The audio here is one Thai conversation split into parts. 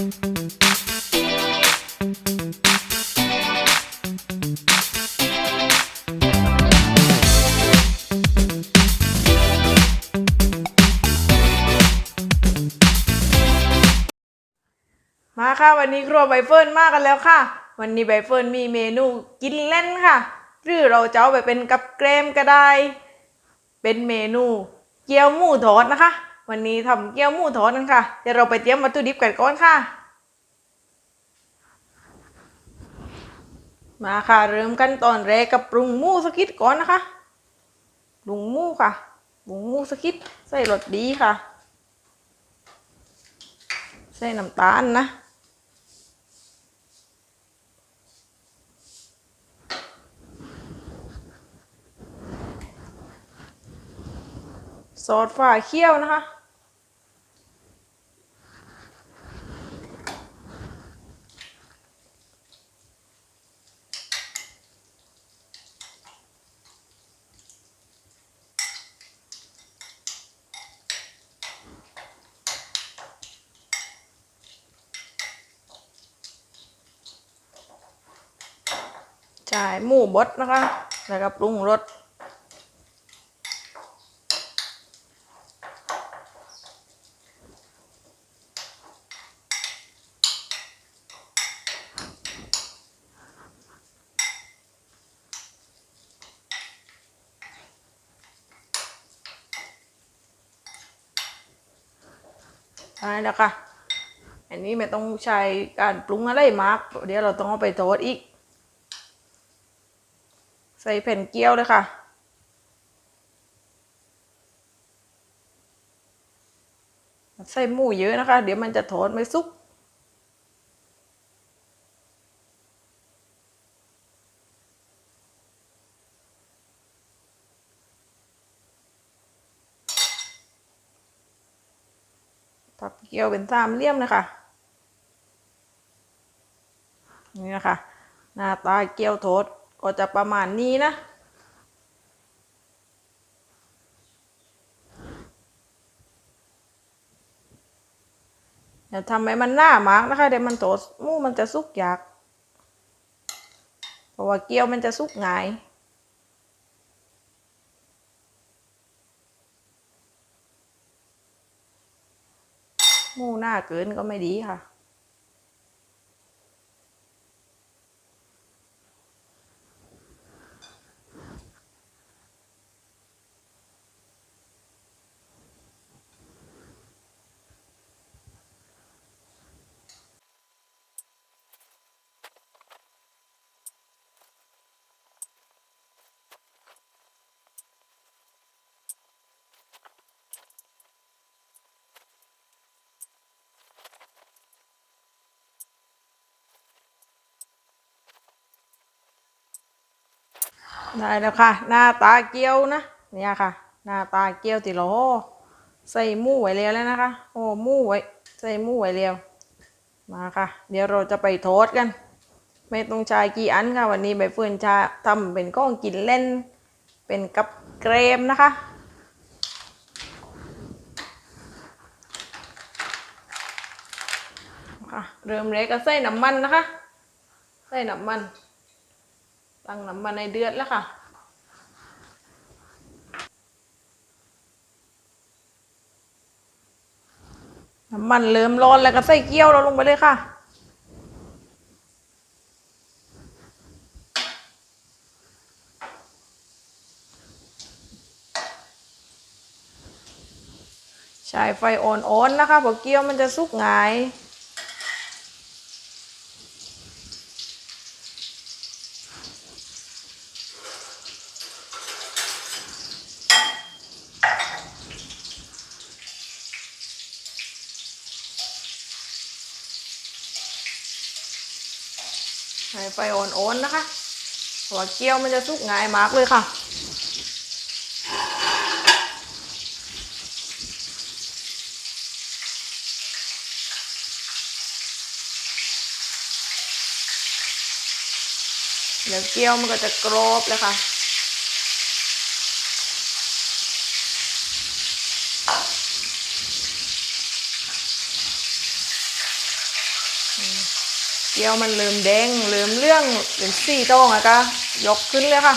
มาค่ะวันนี้ครัวใบเฟิร์นมากันแล้วค่ะ วันนี้ใบเฟิร์นมีเมนูกินเล่นค่ะ หรือเราจะเอาไปเป็นกับแกล้มก็ได้ เป็นเมนูเกี๊ยวหมูทอดนะคะ วันนี้ทำเกี๊ยวหมูทอดกันค่ะ เดี๋ยวเราไปเตรียมวัตถุดิบกันก่อนค่ะ มาค่ะ เริ่มกันตอนแรกกับปรุงหมูสกิดก่อนนะคะ ปรุงหมูค่ะปรุงหมูสกกิดใส่รสดีค่ะ ใส่น้ำตาลนะซอสฝาเคี่ยวนะคะ บดนะคะแล้วก็ปรุงรสใช่แล้วค่ะ อันนี้ไม่ต้องใช้การปรุงอะไรมาก เดี๋ยวเราต้องเอาไปโทษอีก ใส่แผ่นเกี๊ยวเลยค่ะ ใส่หมูเยอะนะคะ เดี๋ยวมันจะทอดไม่สุกพับเกี๊ยวเป็นสามเหลี่ยมนะคะนี่นะคะ หน้าตาเกี๊ยวโทษ ก็จะประมาณนี้นะ อย่าทำให้มันหน้ามากนะคะเดี๋ยวมันโทษหมูมันจะสุกยาก เพราะว่าเกี๊ยวมันจะสุกง่ายมูหน้าเกินก็ไม่ดีค่ะ ได้แล้วค่ะ หน้าตาเกี๊ยวนะเนี่ยค่ะ หน้าตาเกี๊ยวติโลใส่หมูไว้แล้วแล้วนะคะ โอ้หมูไว้ใส่หมูไว้แล้วมาค่ะ เดี๋ยวเราจะไปโทษกัน ไม่ต้องใช้กี่อันค่ะ วันนี้ใบเฟิร์นจะทำเป็นก้องกินเล่น เป็นกับเกรมนะคะค่ะเริ่มแรกก็ใส่น้ำมันนะคะ ใส่น้ำมัน ตั้งน้ำมันในเดือดแล้วค่ะ น้ำมันเริ่มร้อนแล้วก็ใส่เกี๊ยวเราลงไปเลยค่ะใช้ไฟอ่อนๆนะคะเพราะเกี๊ยวมันจะสุกง่าย ใช้ไฟอ่อนๆนะคะ เพราะว่าเกี๊ยวมันจะสุกง่ายมากเลยค่ะ เดี๋ยวเกี๊ยวมันก็จะกรอบเลยค่ะ กี๊ยวมันเริ่มแดงเริ่มเรื่องเป็นสีโต้งอะก็ยกขึ้นเลยค่ะ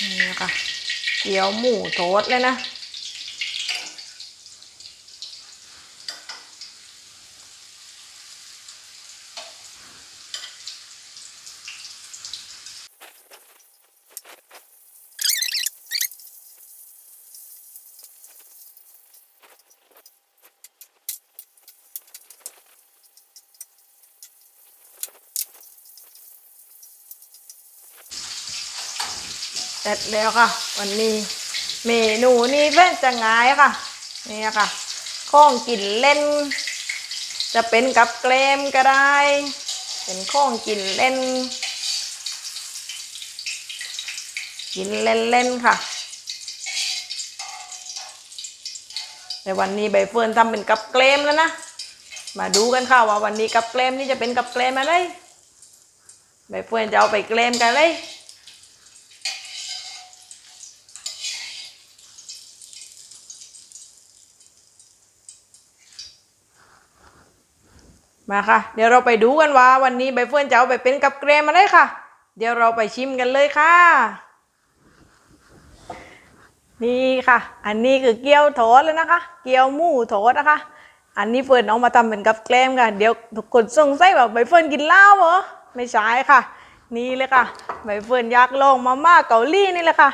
นี่ค่ะเกี๊ยวหมูโทษเลยนะ ร็จแล้วค่ะ วันนี้เมนูนี้เป็นจะง่ายค่ะ นี่ค่ะข้องกินเล่น จะเป็นกับเกลมก็ได้ เป็นข้องกินเล่น กินเล่นๆค่ะ แต่วันนี้ใบเฟิร์นทำเป็นกับเกลมแล้วนะ มาดูกันค่ะว่าวันนี้กับเกลมนี่จะเป็นกับเกลมอะไรใบเฟิร์นจะเอาไปเกลมกันเลย มาค่ะ เดี๋ยวเราไปดูกันว่า วันนี้ใบเฟิร์นจะเอาไปเป็นกับเกรมมาได้ค่ะ เดี๋ยวเราไปชิมกันเลยค่ะ นี่ค่ะ อันนี้คือเกี๊ยวโถดเลยนะคะ เกี๊ยวหมูโถดนะคะ อันนี้เฟิร์นเอามาทำเป็นกับแกล้มค่ะเดี๋ยวทุกคนสงสัยว่าใบเฟิร์นกินเหล้าเหรอไม่ใช่ค่ะ นี่เลยค่ะใบเฟิร์นยากลงมาม่าเกาหลีนี่แหละค่ะ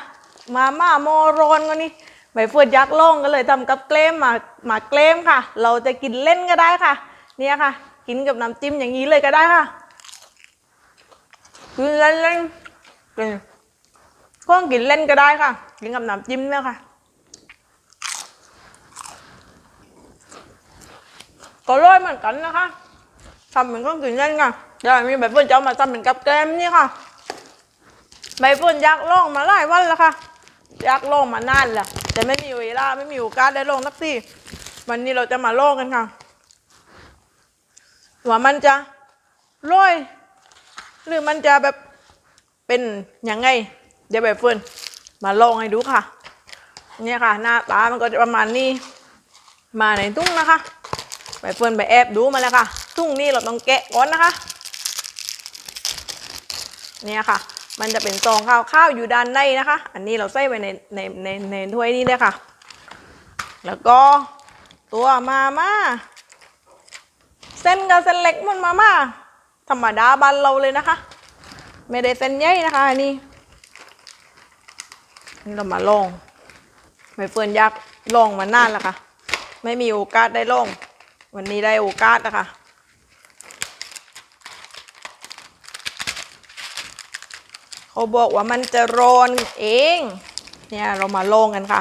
มาม่าโมโรนก็นี่ใบเฟิร์นยากลงก็เลยทำกับแกล้มมามาแกล้มค่ะ เราจะกินเล่นก็ได้ค่ะ เนี่ยค่ะ กินกับน้ำจิ้มอย่างนี้เลยก็ได้ค่ะกินเล่นเล่นๆเป็นก็กินเล่นก็ได้ค่ะ กินกับน้ำจิ้มเนี่ยค่ะก็ร้อยเหมือนกันนะคะทำเป็นเครื่องกินเล่นค่ะเดี๋ยวมีใบเฟิร์นจะเอามาทำเป็นกับแกมนี่ค่ะใบเฟิร์นอยากลองมาหลายวันแล้วค่ะอยากลองมานานแล้วแต่ไม่มีเวลาไม่มีโอกาสได้ลองสักทีวันนี้เราจะมาลองกันค่ะ ว่ามันจะร้อย หรือมันจะแบบเป็นยังไง เดี๋ยวแบบเฟิร์นมาลองให้ดูค่ะ เนี่ยค่ะ หน้าตามันก็จะประมาณนี้ มาในตุ้งนะคะไปเฟิร์นไปแอบดูมาแล้วค่ะ ตุ้งนี่เราต้องแกะก่อนนะคะ เนี่ยค่ะ มันจะเป็นซองข้าวข้าวอยู่ด้านในนะคะ อันนี้เราใส่ไว้ในในในในถ้วยนี้เลยค่ะ แล้วก็ตัวมาม่า ส้นกับเส้นเล็กมันมาม่าธรรมดาบ้านเราเลยนะคะ ไม่ได้เส้นใหญ่นะคะนนี้นี่เรามาลองใบเฟิร์นยากลองมานานแล้วค่ะ ไม่มีโอกาสได้ลองวันนี้ได้โอกาสนะคะเขาบอกว่ามันจะร้อนเอง เนี่ยเรามาลองกันค่ะ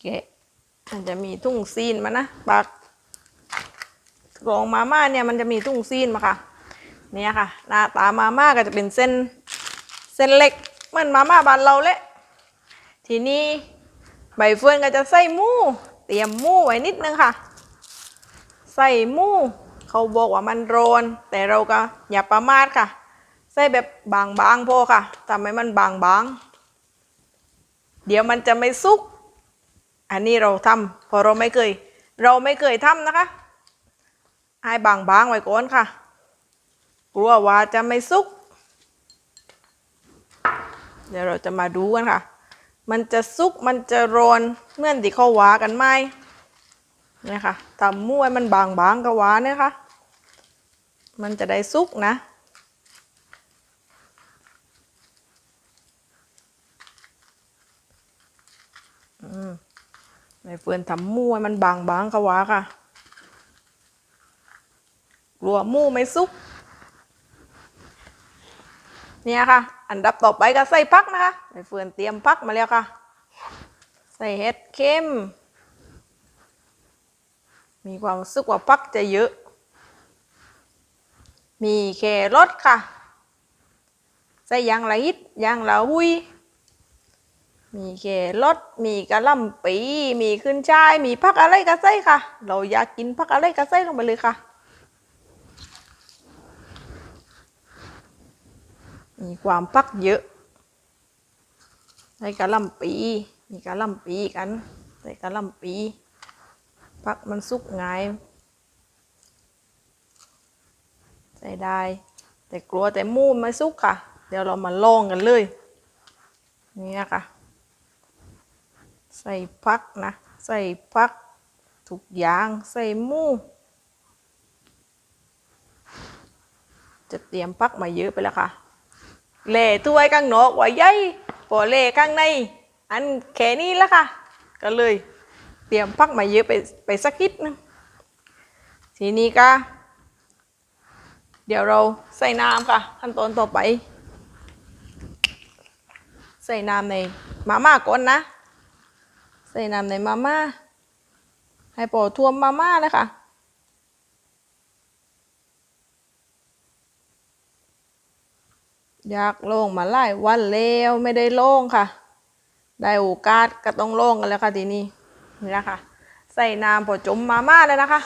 แกะมันจะมีทุ่งซีนมานะปากกรองมาม่าเนี่ยมันจะมีทุ่งซีนมาค่ะเนี่ยค่ะ หน้าตามาม่าก็จะเป็นเส้นเส้นเล็กเหมือนมาม่าบ้านเราแหละทีนี้ใบเฟิร์นก็จะใส่หมูเตรียมหมูไว้นิดนึงค่ะ ใส่หมูเขาบอกว่ามันร้อนแต่เราก็อย่าประมาทค่ะ ใส่แบบบางๆพอค่ะทำให้มันบางๆเดี๋ยวมันจะไม่สุก อันนี้เราทำเพราะเราไม่เคย เราไม่เคยทำนะคะให้บางๆไว้ก่อนค่ะ กลัวว่าจะไม่สุก เดี๋ยวเราจะมาดูกันค่ะ มันจะสุก มันจะร้อนเมื่อนที่เขาว่ากันไหมเนี่ยค่ะทำมั่วมันบางๆก็ว่าเนี่ยค่ะ มันจะได้สุกนะอืม ในเฟือนทำมูให้มันบางบางๆกะวะค่ะ กลัวมูไม่สุก เนี่ยค่ะ อันดับต่อไปก็ใส่พักนะคะในเฟือนเตรียมพักมาแล้วค่ะ ใส่เห็ดเข้ม มีความสึกว่าพักจะเยอะ มีแครอทค่ะ ใส่ยางละฮิตยางละหุย มีแครอทมีกะหล่ำปีมีขึ้นช่าย มีผักอะไรก็ใส่ค่ะ เราอยากกินผักอะไรก็ใส่ลงไปเลยค่ะ มีความพักเยอะใส่กะหล่ำปี มีกะหล่ำปีกัน ใส่กะหล่ำปีพักมันสุกง่ายใส่ได้ แต่กลัวแต่มูไม่สุกค่ะ เดี๋ยวเรามาลองกันเลย นี่นะคะ ใส่พักนะ ใส่พักทุกอย่างใส่หมูจะเตรียมพักมาเยอะไปแล้วค่ะเล่ถ้วยข้างนอกไว้ใหญ่พอเล่ข้างใน อันแค่นี้แล้วค่ะ ก็เลย เตรียมพักมาเยอะไปไปสักนิดนึงทีนี้ก็เดี๋ยวเราใส่น้ำค่ะ ขั้นตอนต่อไป ใส่น้ำในมาม่าก่อนนะ ใส่น้ำในมาม่าให้ปอท่วมมาม่าเลยค่ะ อยากโล่งมาไล่วันแล้วไม่ได้โล่งค่ะ ได้โอกาสก็ต้องโล่งกันแล้วค่ะทีนี้นี่นะคะ ใส่น้ำพอจมมาม่าเลยนะคะ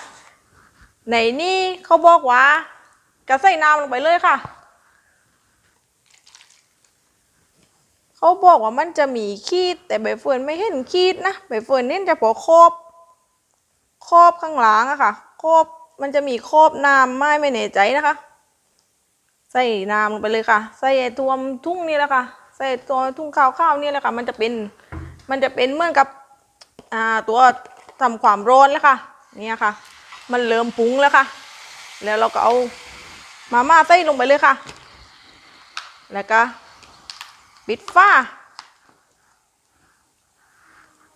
ในนี่เขาบอกว่าจะใส่น้ำลงไปเลยค่ะ เขาบอกว่ามันจะมีขีด แต่ใบเฟิร์นไม่เห็นขีดนะใบเฟิร์นเน้นจะพอครอบครอบข้างหลังอะค่ะครอบมันจะมีครอบน้ำไม่ไม่แน่ใจนะคะ ใส่น้ำลงไปเลยค่ะ ใส่ตัวทุ่งนี่แหละค่ะ ใส่ตัวทุ่งข้าวข้าวนี่แหละค่ะ มันจะเป็น มันจะเป็นเหมือนกับอ่าตัวทำความร้อนแล้วค่ะ เนี่ยค่ะ มันเริ่มปรุงแล้วค่ะ แล้วเราก็เอามาม่าใส่ลงไปเลยค่ะ แล้วก็ ปิดฝ้า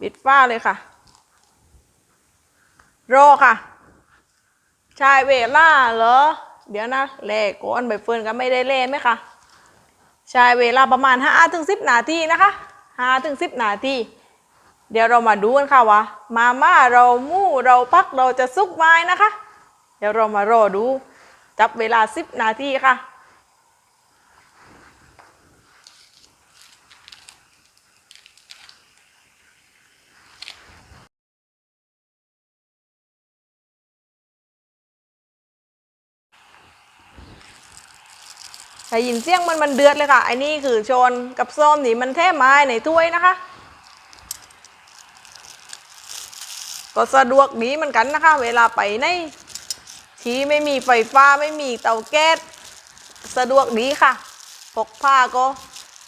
ปิดฝ้าเลยค่ะ รอค่ะ ชายเวลาเหรอ เดี๋ยวนะแล่ก่อนใบเฟิร์นก็ไม่ได้เล่ไหมคะใช้เวลาประมาณ5ถึง10 นาทีนะคะ5ถึง10 นาที เดี๋ยวเรามาดูกันค่ะว่ามาม่าเราหมู่เราพักเราจะสุกไหมนะคะ เดี๋ยวเรามารอดู จับเวลา 10 นาทีค่ะ ได้ยินเสียงมันมันเดือดเลยค่ะไอ้นี่คือชนกับส้มนี่มันแท้ไม้ในถ้วยนะคะ ก็สะดวกดีเหมือนกันนะคะ เวลาไปในที่ไม่มีไฟฟ้าไม่มีเตาแก๊สสะดวกดีค่ะพกผ้าก็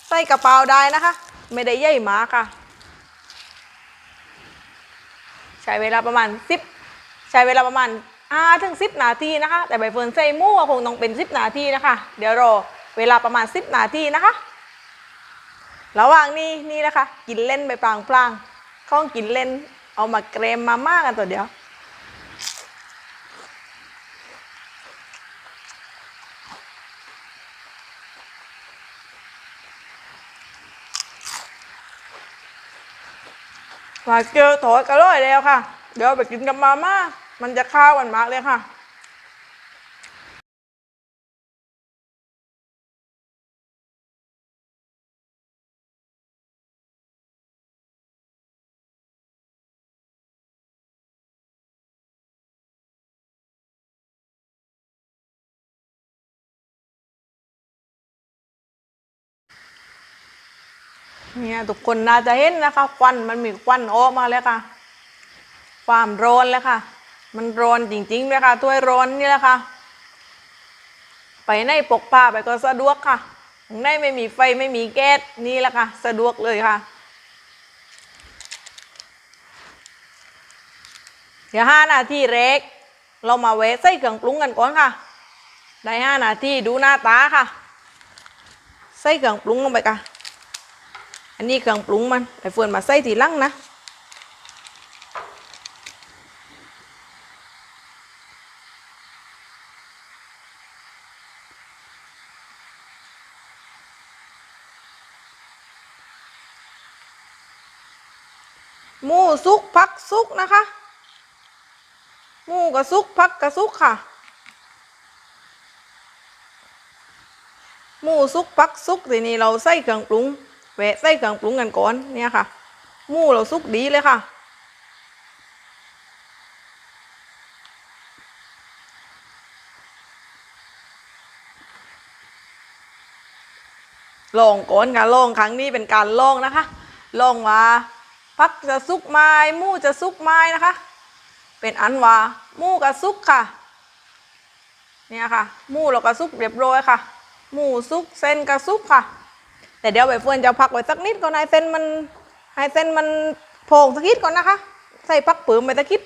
ใส่กระเป๋าได้นะคะ ไม่ได้ใหญ่มากค่ะ ใช้เวลาประมาณ10ใช้เวลาประมาณ5ถึง10นาทีนะคะ แต่ใบเฟิร์นใส่หมู่คงต้องเป็น10นาทีนะคะ เดี๋ยวรอ เวลาประมาณ 10 นาทีนะคะ ระหว่างนี้นี่นะคะ กินเล่นไปปลางปลางๆข้องกินเล่น เอามาเกรมมาม่ากันตัวเดียวว่าเจอถอยกระร้อยแล้วค่ะ เดี๋ยวไปกินกับมาม่า มันจะข้าวกันมากเลยค่ะ เนี่ยทุกคนน่าจะเห็นนะคะควันมันมีควันออกมาแล้วค่ะ ความร้อนแล้วค่ะ มันร้อนจริงๆเลยค่ะถ้วยร้อนนี่แหละค่ะ ไปในปกผ้าไปก็สะดวกค่ะในไม่มีไฟไม่มีแก๊สนี่แหละค่ะ สะดวกเลยค่ะเดี๋ยวห้านาทีเร็ก เรามาเวะใส่เครื่องปรุงกันก่อนค่ะ ได้ห้านาทีดูหน้าตาค่ะ ใส่เครื่องปรุงลงไปค่ะ อันนี้เครื่องปรุงมันไอ้เฟื่อนมาใส่ทีหลังนะหมูสุกพักสุกนะคะหมูกระสุกพักกระสุกค่ะหมูสุกพักสุกทีนี้เราใส่เครื่องปรุง แวะใส่เครื่องปรุงกันก่อนเนี่ยค่ะหมูเราสุกดีเลยค่ะ ลองก่อนค่ะลองครั้งนี้เป็นการลองนะคะ ลองว่าพักจะซุกไม้หมูจะซุกไม้นะคะ เป็นอันว่าหมูกับซุกค่ะ เนี่ยค่ะหมูเราก็ซุกเรียบร้อยค่ะหมู่ซุกเส้นกับซุกค่ะ แต่เดี๋ยวใบเฟิร์นจะพักไว้สักนิดก่อนให้เส้นมันให้เส้นมันโผล่สักนิดก่อนนะคะ ใส่พักปืมไปสักนิด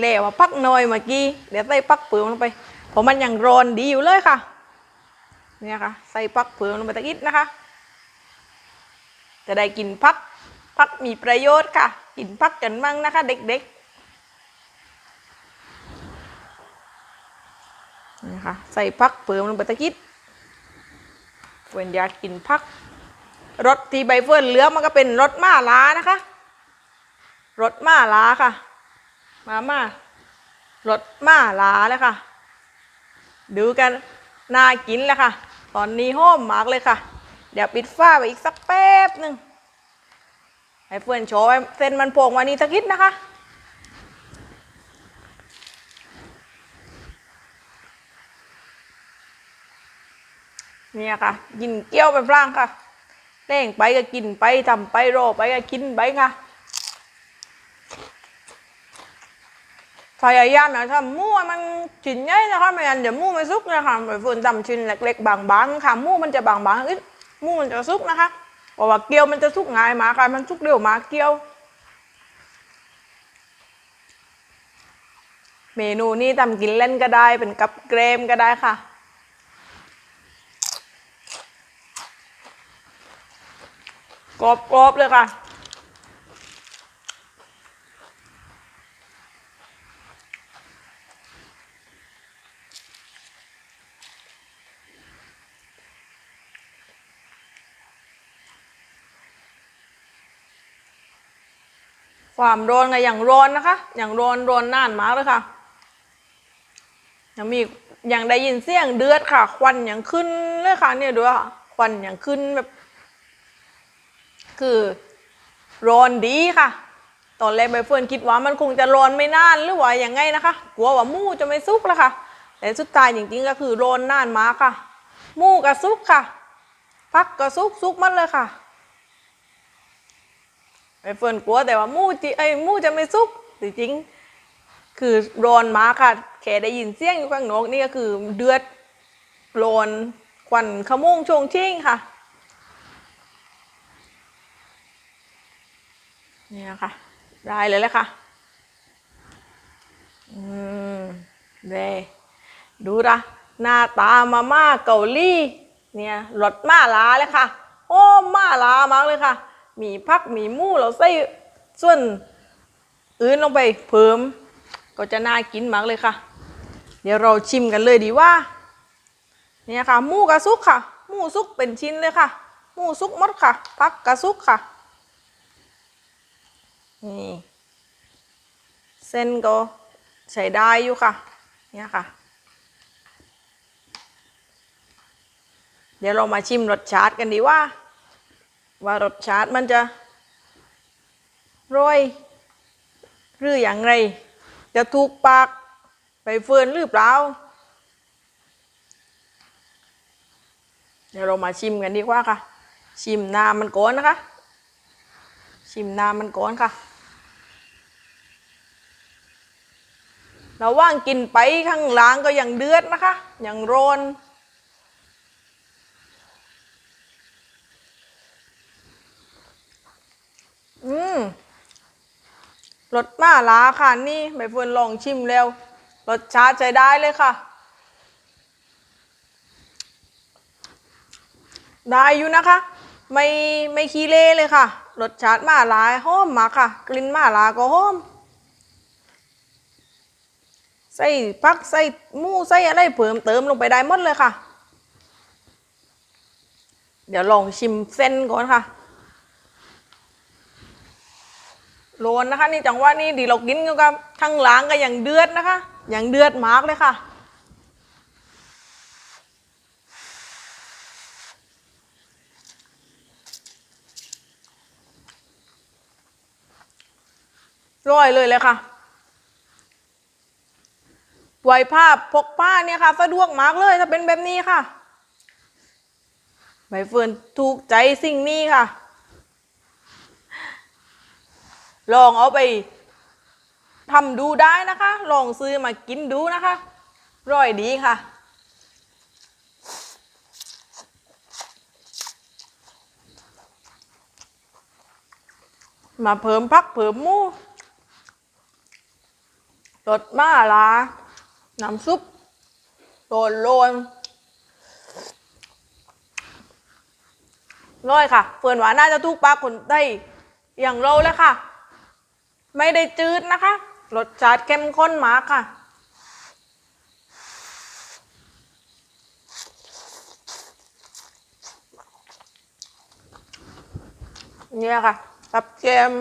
แล้วว่าพักหน่อยเมื่อกี้เดี๋ยวใส่พักปืมลงไปเพราะมันยังร้อนดีอยู่เลยค่ะเนี่ยค่ะใส่พักปืมลงไปสักนิดนะคะ จะได้กินพักพักมีประโยชน์ค่ะ กินพักกันมั่งนะคะ เด็กๆนี่ค่ะใส่พักเพิ่มลงไปตะกิดเฟิร์นอยากกินพัก รสที่ใบเฟิร์นเหลือมันก็เป็นรสม่าล้านะคะรสม่าล้าค่ะ มามารสม่าล้าเลยค่ะ ดูกันน่ากินแล้วค่ะ ตอนนี้หอมมากเลยค่ะ เดี๋ยวปิดฝ้าไปอีกสักแป๊บหนึ่งให้เพื่อนโชว์ให้เส้นมันโป่งวันนี้สักนิดนะคะเนี่ยค่ะ กินเกี๊ยวไปพลางค่ะ เล่งไปก็กินไปทำไปโรอไปก็กินไปค่ะพยายามนะทำหมูให้มันชิ้นใหญ่นะคะไม่งั้นเดี๋ยวมูไม่สุกนะคะไปฝืนทำชิ้นเล็กๆบางๆค่ะมูมันจะบางๆอึดมูมันจะสุกนะคะเพราะว่าเกี๊ยวมันจะสุกง่ายมากค่ะมันสุกเร็วมากเกี๊ยว เมนูนี้ทำกินเล่นก็ได้เป็นกับเกรมก็ได้ค่ะ รอบๆเลยค่ะความร้อนก็อย่างร้อนนะคะ อย่างร้อนร้อนนานมากเลยค่ะ ยังมีอยังได้ยินเสียงเดือดค่ะ ควันอย่างขึ้นเลยค่ะเนี่ยดูค่ะควันอย่างขึ้นแบบ คือร้อนดีค่ะ ตอนแรกใบเฟิร์นคิดว่ามันคงจะร้อนไม่นานหรือว่าอย่างไงนะคะ กลัวว่ามูจะไม่สุกแล้วค่ะ แต่สุดท้ายจริงๆก็คือร้อนนานมากค่ะ มูก็สุกค่ะ พักก็สุกสุกมันเลยค่ะใบเฟิร์นกลัวแต่ว่ามูจิไอ้มูจะไม่สุกจริงๆคือร้อนมากค่ะแค่ได้ยินเสียงอยู่ข้างนอกนี่ก็คือเดือดร้อนควันขโมงชงชิ่งค่ะ เนี่ยค่ะได้เลยแหละค่ะอืมเดดูละหน้าตามาม่าเกาหลีเนี่ยรสมาลาเลยค่ะโอ้มาลามากเลยค่ะ มีพักมีมูเราใส่ส่วนอื่นลงไปเพิ่มก็จะน่ากินมากเลยค่ะ เดี๋ยวเราชิมกันเลยดีว่าเนี่ยค่ะ หมูกระซุกค่ะ หมูซุกเป็นชิ้นเลยค่ะ หมูซุกมดค่ะ พักกระซุกค่ะ นี่เส้นก็ใช้ได้อยู่ค่ะ เนี่ยค่ะ เดี๋ยวเรามาชิมรสชาติกันดีว่า ว่ารสชาติมันจะร่อยหรืออย่างไร จะถูกปากไปเฟิร์นหรือเปล่า เดี๋ยวเรามาชิมกันดีกว่าค่ะ ชิมน้ำมันก่อนนะคะ ชิมน้ำมันก่อนค่ะ ระหว่างกินไปข้างล่างก็ยังเดือดนะคะ ยังร้อนอืมรสมาลาค่ะนี่ใบเฟิร์นลองชิมแล้วรสชาติใช้ได้เลยค่ะ ได้อยู่นะคะ ไม่ไม่ขี้เละเลยค่ะรสชาติมาลาหอมมากค่ะ กลิ่นมาลาก็หอม ใส่พักใส่หมูใส่อะไรเพิ่มเติมลงไปได้หมดเลยค่ะ เดี๋ยวลองชิมเส้นก่อนค่ะโรนนะคะนี่จังหวะนี้ดีเรากินกับทั้งหล้างก็ยังเดือดนะคะอยังเดือดมากเลยค่ะร่อยเลยเลยค่ะ ไหวผ้าพกผ้าเนี่ยค่ะ สะดวกมากเลยถ้าเป็นแบบนี้ค่ะใบเฟิร์นถูกใจสิ่งนี้ค่ะ ลองเอาไปทำดูได้นะคะ ลองซื้อมากินดูนะคะร่อยดีค่ะ มาเพิ่มพักเพิ่มมูรสมาลา น้ำซุปโรนโรนร้อยค่ะ เฟิร์นว่านน่าจะทุกปลากคนได้อย่างเราแล้วค่ะ ไม่ได้จืดนะคะ รสชาติเข้มข้นมากค่ะเนี่ยค่ะกับแกม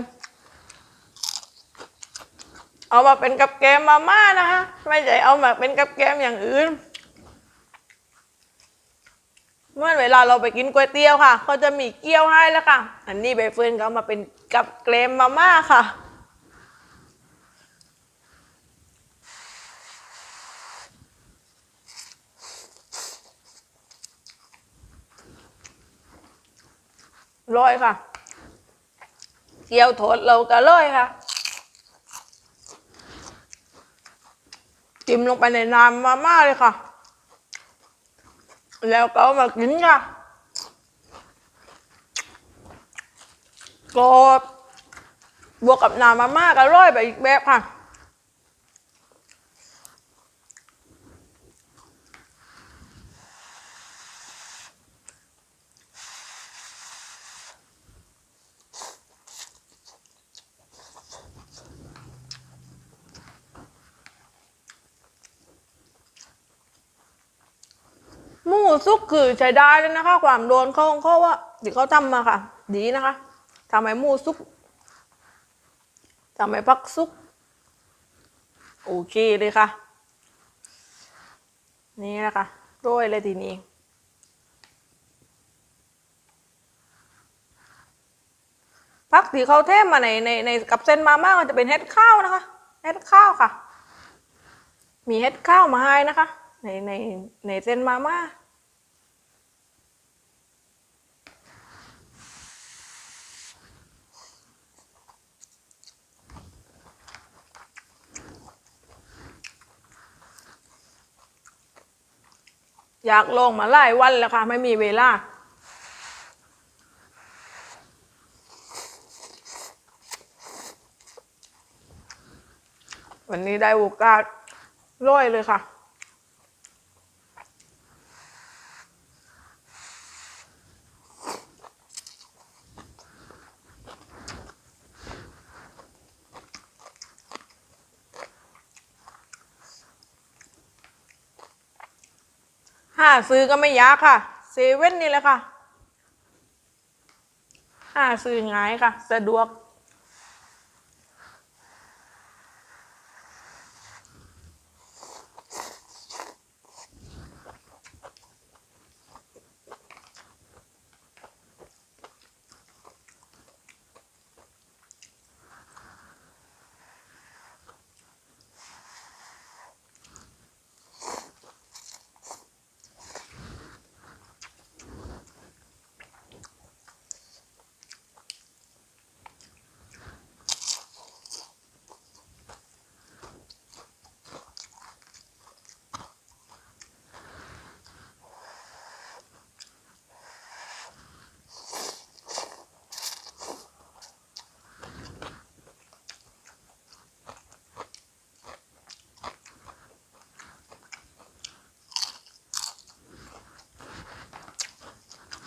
เอามาเป็นกับแกมมาม่านะคะไม่ใช่เอามาเป็นกับแกมอย่างอื่น เมื่อเวลาเราไปกินก๋วยเตี๋ยวค่ะเขาจะมีเกี๊ยวให้แล้วค่ะ อันนี้ใบเฟิร์นเอามาเป็นกับแกมมาม่าค่ะร้อยค่ะ เกี๊ยวโถดเราก็ร้อยค่ะ จิ้มลงไปในน้ำมาม่าเลยค่ะ แล้วก็มากินค่ะก็บวกกับน้ำมาม่าก็ร้อยไปอีกแบบค่ะ หมู ซุกคือใช้ได้เลยนะคะ ความโดนเขาของเขาว่าเดี๋ยวเขาทำมาค่ะ ดีนะคะทำให้หมูซุกทำให้พักซุก โอเคเลยค่ะ นี่นะคะโรยเลยทีนี้พักที่เขาเทมมาในในในกับเส้นมาม่าก็จะเป็นเห็ดข้าวนะคะเห็ดข้าวค่ะ มีเห็ดข้าวมาให้นะคะ ในในในเส้นมาม่า อยากลงมาหลายวันแล้วค่ะ ไม่มีเวลา วันนี้ได้โอกาสร้อยเลยค่ะ หาซื้อก็ไม่ยากค่ะเซเว่นนี่แหละค่ะหาซื้อง่ายค่ะ สะดวก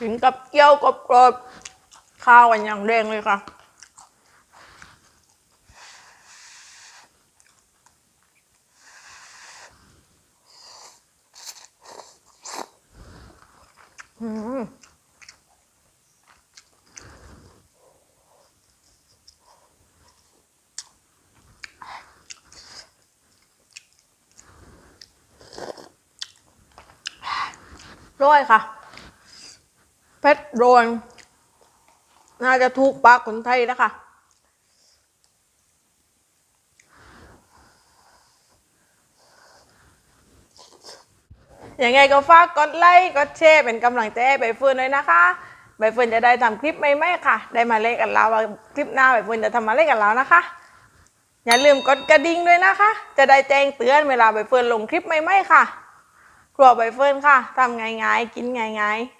ถึงกับเกี๊ยวกรอบๆข้าวกันอย่างแดงเลยค่ะ อืมร้อยค่ะ เพชรโรนน่าจะถูกปากคนไทยนะคะยังไงก็ฝากกดไลค์กดแชร์เป็นกำลังใจให้ใบเฟิร์นด้วยนะคะ ใบเฟิร์นจะได้ทำคลิปใหม่ๆค่ะ ได้มาเล่นกันแล้วว่าคลิปหน้าใบเฟิร์นจะทำมาเล่นกันแล้วนะคะ อย่าลืมกดกระดิ่งด้วยนะคะ จะได้แจ้งเตือนเวลาใบเฟิร์นลงคลิปใหม่ๆค่ะ ครัวใบเฟิร์นค่ะทำง่ายๆ กินง่ายๆ